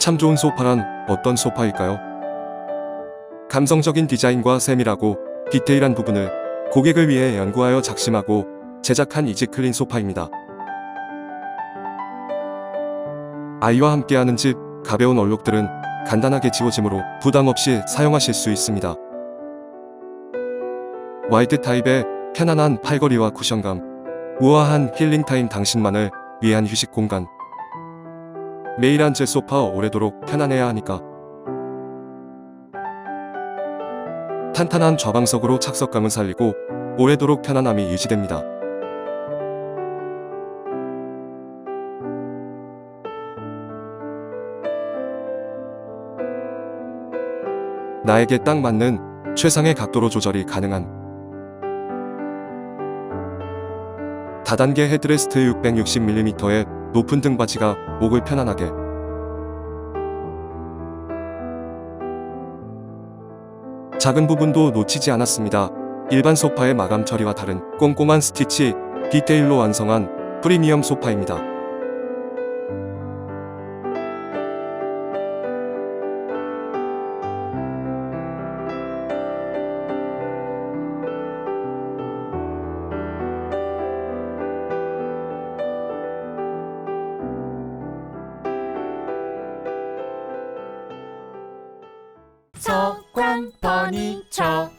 참 좋은 소파란 어떤 소파일까요? 감성적인 디자인과 세밀하고 디테일한 부분을 고객을 위해 연구하여 작심하고 제작한 이지클린 소파입니다. 아이와 함께하는 집, 가벼운 얼룩들은 간단하게 지워지므로 부담 없이 사용하실 수 있습니다. 와이드 타입의 편안한 팔걸이와 쿠션감, 우아한 힐링타임 당신만을 위한 휴식 공간. 매일 앉을 소파 오래도록 편안해야 하니까. 탄탄한 좌방석으로 착석감을 살리고 오래도록 편안함이 유지됩니다. 나에게 딱 맞는 최상의 각도로 조절이 가능한 다단계 헤드레스트 660mm의 높은 등받이가 목을 편안하게 작은 부분도 놓치지 않았습니다. 일반 소파의 마감 처리와 다른 꼼꼼한 스티치, 디테일로 완성한 프리미엄 소파입니다. 서광 버닝 쳐